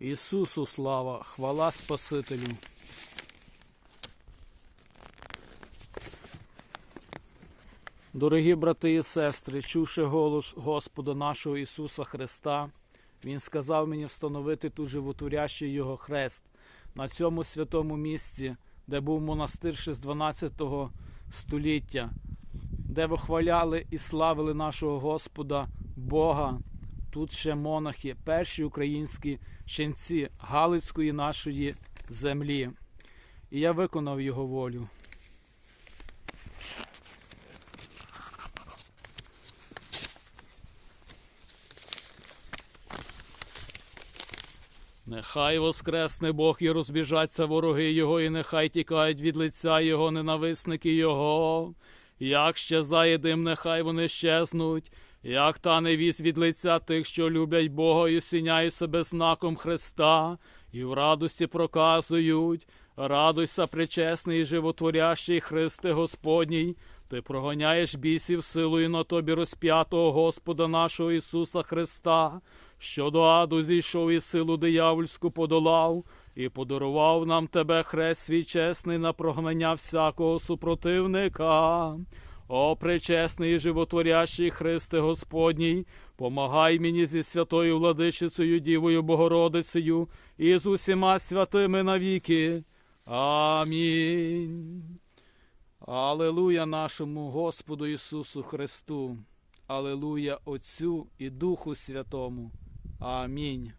Ісусу слава, хвала Спасителю. Дорогі брати і сестри, чувши голос Господа нашого Ісуса Христа, Він сказав мені встановити тут животворящий Його хрест на цьому святому місці, де був монастир ще з 12 століття, де вихваляли і славили нашого Господа Бога. Тут ще монахи, перші українські ченці Галицької нашої землі. І я виконав його волю. Нехай воскресне Бог і розбіжаться вороги Його, і нехай тікають від лиця Його ненависники Його. Як щезає дим, нехай вони щезнуть, як тане вісь від лиця тих, що люблять Бога і осіняють себе знаком Христа, і в радості проказують. Радуйся, причесний і животворящий Христе Господній, ти проганяєш бісів силою на тобі розп'ятого Господа нашого Ісуса Христа, що до аду зійшов і силу диявольську подолав, і подарував нам тебе хрест свій чесний на прогнання всякого супротивника. О, пречесний і животворящий Христе Господній, помагай мені зі святою владичицею Дівою Богородицею і з усіма святими навіки. Амінь. Алелуя нашому Господу Ісусу Христу. Алелуя Отцю і Духу Святому. Амінь.